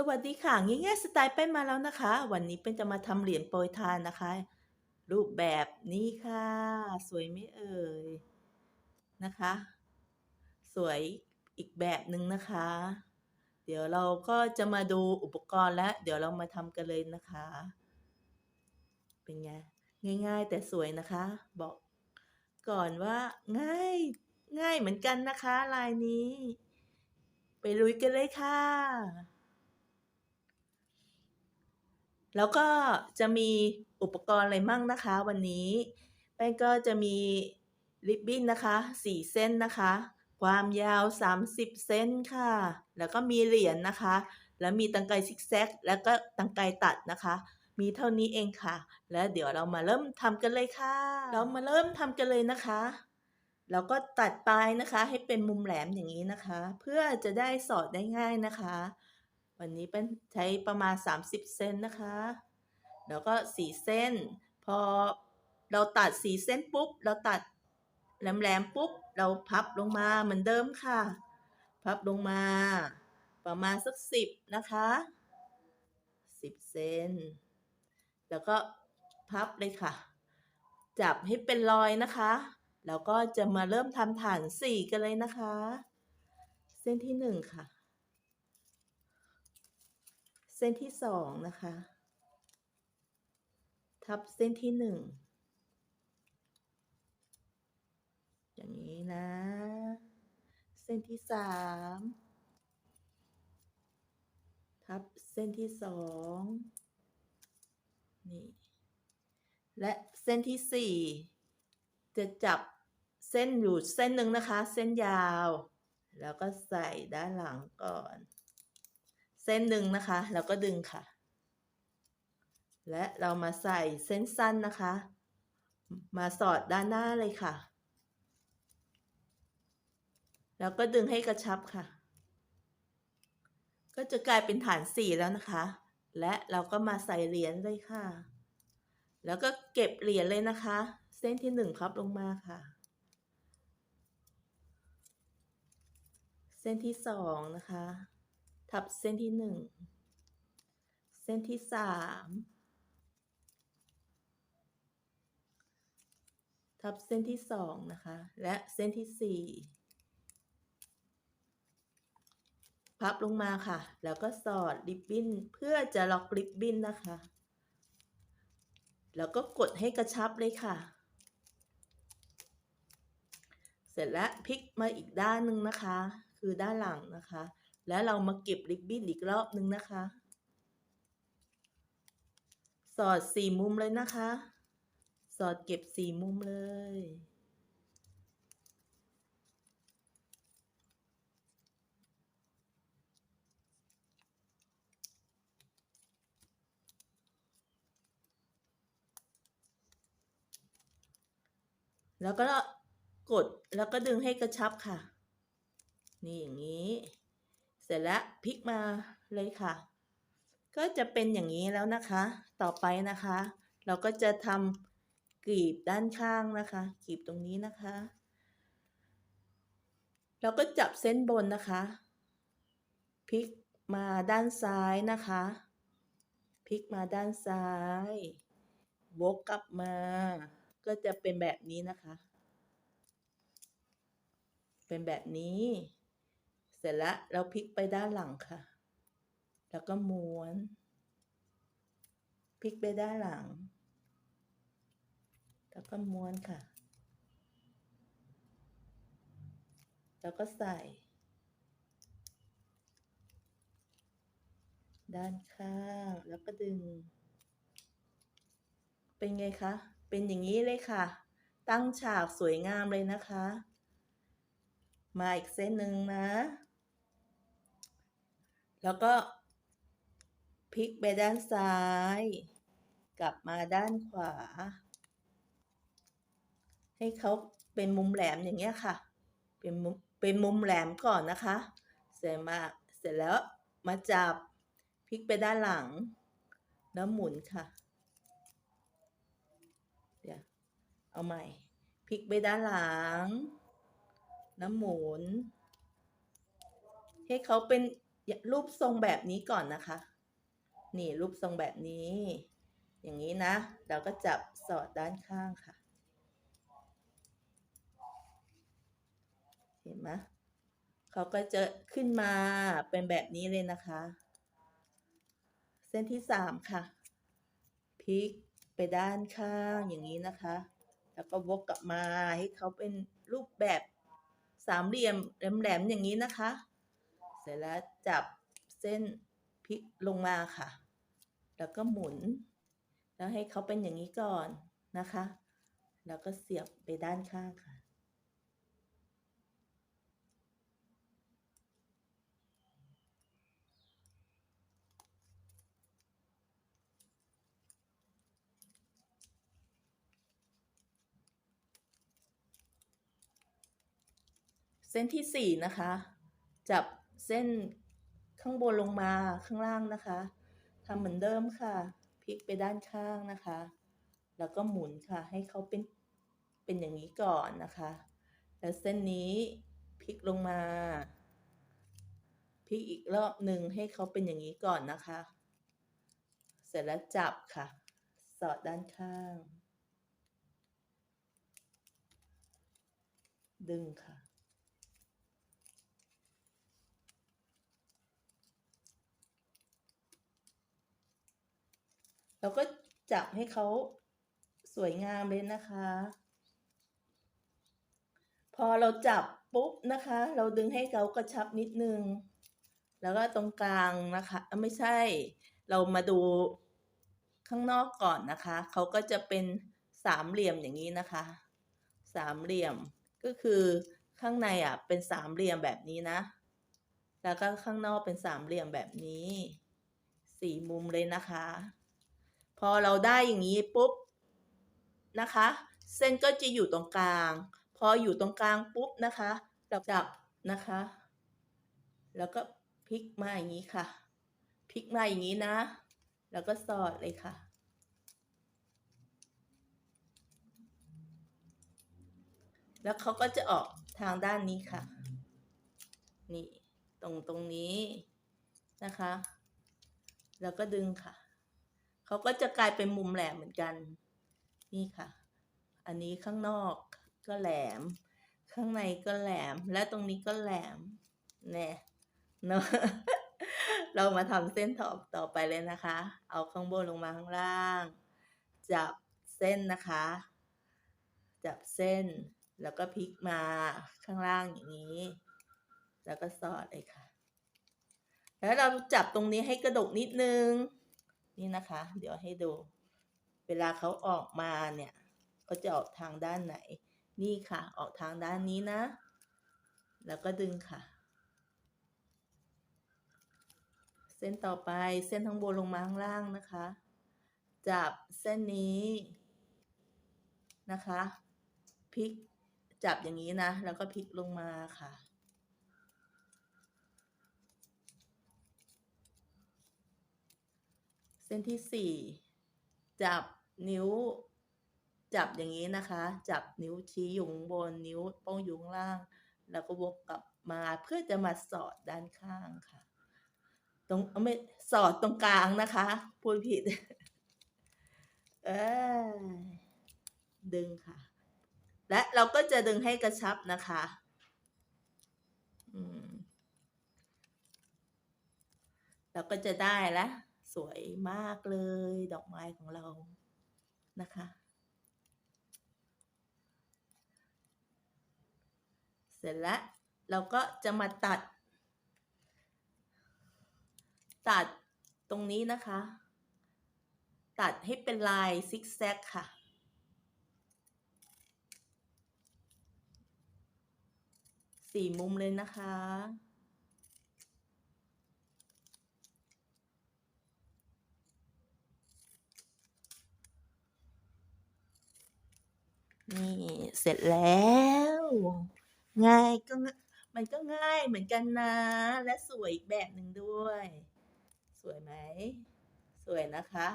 สวัสดีค่ะง่ายๆสไตล์เป็นมาแล้วนะคะ วันนี้เป็นจะมาทำเหรียญโปรยทานนะคะ รูปแบบนี้ค่ะ สวยไหมเอ่ยนะคะ สวยอีกแบบหนึ่งนะคะ เดี๋ยวเราก็จะมาดูอุปกรณ์และ เดี๋ยวเรามาทำกันเลยนะคะ เป็นไงง่าย ๆ แต่สวยนะคะ บอกก่อนว่าง่ายง่ายเหมือนกันนะคะ ลายนี้ ไปลุยกันเลยค่ะ แล้วก็จะมีอุปกรณ์อะไรมั่งนะคะวันนี้แป้งก็จะมีริบบิ้นนะคะ 4 เส้นนะคะ ความยาว 30เส้นค่ะ แล้วก็มีเหรียญนะคะ แล้วมีตังไกซิกแซก แล้วก็ตังไกตัดนะคะ มีเท่านี้เองค่ะ แล้วเดี๋ยวเรามาเริ่มทำกันเลยค่ะ เรามาเริ่มทำกันเลยนะคะเราก็ตัดปลายนะคะให้เป็นมุมแหลมอย่างนี้นะคะ เพื่อจะได้สอดได้ง่ายนะคะ วันนี้เป็นใช้ประมาณ 30 เซนนะคะ แล้วก็4เส้น พอเราตัด4เส้นปุ๊บ เราตัดแหลมๆปุ๊บ เราพับลงมาเหมือนเดิมค่ะ พับลงมา ประมาณสัก10นะคะ10เซน แล้วก็พับเลยค่ะ จับให้เป็นรอยนะคะ แล้วก็จะมาเริ่มทำฐาน4กันเลยนะคะ เส้นที่1ค่ะ เส้นที่สองนะคะ ทับเส้นที่หนึ่งอย่างนี้นะ เส้นที่สามทับเส้นที่สองนี่และเส้นที่สี่จะจับเส้นอยู่เส้นหนึ่งนะคะ เส้นยาว แล้วก็ใส่ด้านหลังก่อน เส้นหนึ่งนะคะ แล้วก็ดึงค่ะ และเรามาใส่เส้นสั้นนะคะ มาสอดด้านหน้าเลยค่ะ แล้วก็ดึงให้กระชับค่ะ ก็จะกลายเป็นฐานสี่แล้วนะคะ และเราก็มาใส่เหรียญเลยค่ะ แล้วก็เก็บเหรียญเลยนะคะ เส้นที่หนึ่งพับลงมาค่ะเส้นที่สองนะคะ ทับเส้นที่หนึ่งเส้นที่สามทับเส้นที่สองนะคะ และเส้นที่สี่พับลงมาค่ะ แล้วก็สอดริบบิ้นเพื่อจะล็อกริบบิ้นนะคะ แล้วก็กดให้กระชับเลยค่ะ เสร็จแล้วพลิกมาอีกด้านหนึ่งนะคะ คือด้านหลังนะคะ แล้วเรามาเก็บริบบิ้นอีกรอบนึงนะคะ สอดสี่มุมเลยนะคะ สอดเก็บสี่มุมเลย แล้วก็กดแล้วก็ดึงให้กระชับค่ะ นี่อย่างนี้ เสร็จแล้วพลิกมาเลยค่ะ ก็จะเป็นอย่างนี้แล้วนะคะ ต่อไปนะคะ เราก็จะทำกลีบด้านข้างนะคะกลีบตรงนี้นะคะ เราก็จับเส้นบนนะคะพลิกมาด้านซ้ายนะคะพลิกมาด้านซ้ายวกกลับมา ก็จะเป็นแบบนี้นะคะ เป็นแบบนี้ เสร็จแล้วเราพลิกไปด้านหลังค่ะ แล้วก็ม้วน พลิกไปด้านหลัง แล้วก็ม้วนค่ะ แล้วก็ใส่ ด้านข้างแล้วก็ดึง เป็นไงคะ เป็นอย่างนี้เลยค่ะ ตั้งฉากสวยงามเลยนะคะ มาอีกเส้นหนึ่งนะ แล้วก็พลิกไปด้านซ้าย กลับมาด้านขวา ให้เขาเป็นมุมแหลมอย่างเงี้ยค่ะ เป็นมุมเป็นมุมแหลมก่อนนะคะ เสร็จมาเสร็จแล้วมาจับพลิกไปด้านหลัง แล้วหมุนค่ะ เดี๋ยวเอาใหม่พลิกไปด้านหลัง แล้วหมุน ให้เขาเป็น รูปทรงแบบนี้ก่อนนะคะ นี่รูปทรงแบบนี้ อย่างนี้นะ เราก็จับสอดด้านข้างค่ะ เห็นไหมเขาก็จะขึ้นมาเป็นแบบนี้เลยนะคะ เส้นที่สามค่ะ พลิกไปด้านข้างอย่างนี้นะคะ แล้วก็วกกลับมาให้เขาเป็นรูปแบบสามเหลี่ยมแหลมๆอย่างนี้นะคะ ร็จแล้วจับเส้นพลิกลงมาค่ะ แล้วก็หมุน แล้วให้เขาเป็นอย่างนี้ก่อนนะคะ แล้วก็เสียบไปด้านข้างค่ะ เส้นที่สี่นะคะ จับ เส้นข้างบนลงมาข้างล่างนะคะทำเหมือนเดิมค่ะ พลิกไปด้านข้างนะคะ แล้วก็หมุนค่ะ ให้เขาเป็นเป็นอย่างนี้ก่อนนะคะ แล้วเส้นนี้พลิกลงมา พลิกอีกรอบหนึ่งให้เขาเป็นอย่างนี้ก่อนนะคะ เสร็จแล้วจับค่ะ สอดด้านข้าง ดึงค่ะ เราก็จับให้เขาสวยงามเลยนะคะ พอเราจับปุ๊บนะคะ เราดึงให้เขากระชับนิดนึง แล้วก็ตรงกลางนะคะไม่ใช่ เรามาดูข้างนอกก่อนนะคะ เขาก็จะเป็นสามเหลี่ยมอย่างนี้นะคะ สามเหลี่ยมก็คือข้างในอะเป็นสามเหลี่ยมแบบนี้นะ แล้วก็ข้างนอกเป็นสามเหลี่ยมแบบนี้ สี่มุมเลยนะคะ พอเราได้อย่างนี้ปุ๊บนะคะ เส้นก็จะอยู่ตรงกลาง พออยู่ตรงกลางปุ๊บนะคะเราจับนะคะ แล้วก็พลิกมาอย่างนี้ค่ะพลิกมาอย่างนี้นะ แล้วก็สอดเลยค่ะ แล้วเขาก็จะออกทางด้านนี้ค่ะ นี่ตรงตรงนี้นะคะ แล้วก็ดึงค่ะ เขาก็จะกลายเป็นมุมแหลมเหมือนกัน นี่ค่ะ อันนี้ข้างนอกก็แหลม ข้างในก็แหลม และตรงนี้ก็แหลมแน่เนาะเรามาทำเส้นต่อต่อไปเลยนะคะ เอาข้างบนลงมาข้างล่าง จับเส้นนะคะ จับเส้น แล้วก็พลิกมาข้างล่างอย่างนี้ แล้วก็สอดเลยค่ะ แล้วเราจับตรงนี้ให้กระดกนิดนึง นี่นะคะ เดี๋ยวให้ดู เวลาเขาออกมาเนี่ยเขาจะออกทางด้านไหน นี่ค่ะ ออกทางด้านนี้นะ แล้วก็ดึงค่ะ เส้นต่อไปเส้นทั้งบนลงมาข้างล่างนะคะ จับเส้นนี้นะคะพลิกจับอย่างนี้นะ แล้วก็พลิกลงมาค่ะ เส้นที่สี่จับนิ้ว จับอย่างนี้นะคะ จับนิ้วชี้อยู่ข้างบนนิ้วโป้งอยู่ข้างล่าง แล้วก็วกกลับมาเพื่อจะมาสอดด้านข้างค่ะ ตรงไม่สอดตรงกลางนะคะพูดผิด เออดึงค่ะ และเราก็จะดึงให้กระชับนะคะอืมเราก็จะได้แล้ว สวยมากเลย ดอกไม้ของเรานะคะ เสร็จแล้วเราก็จะมาตัด ตัดตรงนี้นะคะ ตัดให้เป็นลายซิกแซกค่ะสี่มุมเลยนะคะ นี่เสร็จแล้ว ง่ายก็มันก็ง่ายเหมือนกันนะ และสวยอีกแบบหนึ่งด้วย สวยไหม สวยนะคะ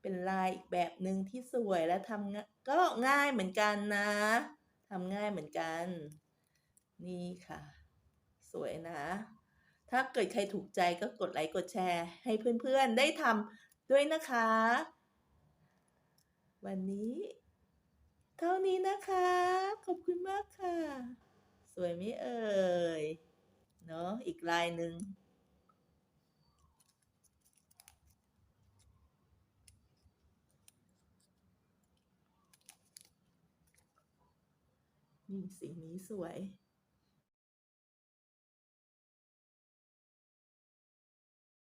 เป็นลายอีกแบบหนึ่งที่สวยและทำง่ายก็ง่ายเหมือนกันนะทำง่ายเหมือนกัน นี่ค่ะ สวยนะ ถ้าเกิดใครถูกใจก็กดไลค์กดแชร์ ให้เพื่อนๆได้ทำด้วยนะคะ วันนี้ เท่านี้นะคะ ขอบคุณมากค่ะ สวยไหมเอ่ย เนาะอีกลายหนึ่งนี่สีนี้สวย